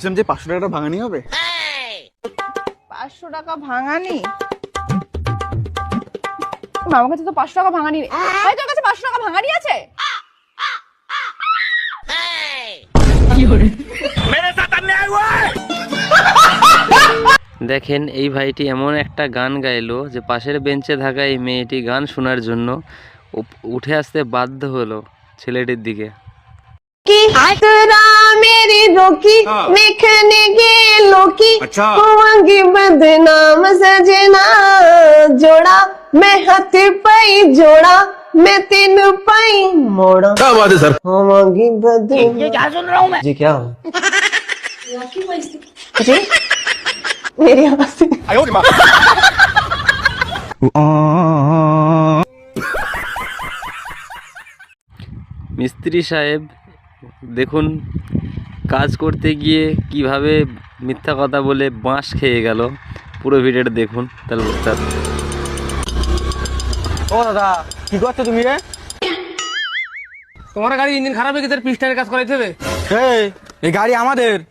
বলছিলাম যে পাঁচশো টাকাটা ভাঙানি হবে? পাঁচশো টাকা ভাঙানি? আমার কাছে তো পাঁচশো টাকা ভাঙানি নেই। ভাই তোর কাছে পাঁচশো টাকা ভাঙানি আছে? দেখেন এই ভাইটি এমন একটা গান গাইলো যে পাশের বেঞ্চে থাকা এই মেয়েটি গান শোনার জন্য উঠে আসতে বাধ্য হলো ছেলেটির দিকে। की अतरा हाँ। मेरी रोकी हाँ। देखने के लोकी अच्छा। बदनाम सजना। जोड़ा मैं हथ पाई जोड़ा मैं तीन पाई मोड़ा क्या बात है सर? होवांगी बदनाम। ये क्या सुन रहा हूँ मैं? जी क्या हूँ? जी। मेरी आवाज़ से। मिस्त्री साहेब দেখুন কাজ করতে গিয়ে কীভাবে মিথ্যা কথা বলে বাঁশ খেয়ে গেল পুরো ভিডিওটা দেখুন তাহলে বুঝতে পারবেন। ও দাদা কি করছ তুমি রে তোমার গাড়ি ইঞ্জিন খারাপ হয়ে গেছে পিস্টারের কাজ করাইতে হবে। এই গাড়ি আমাদের।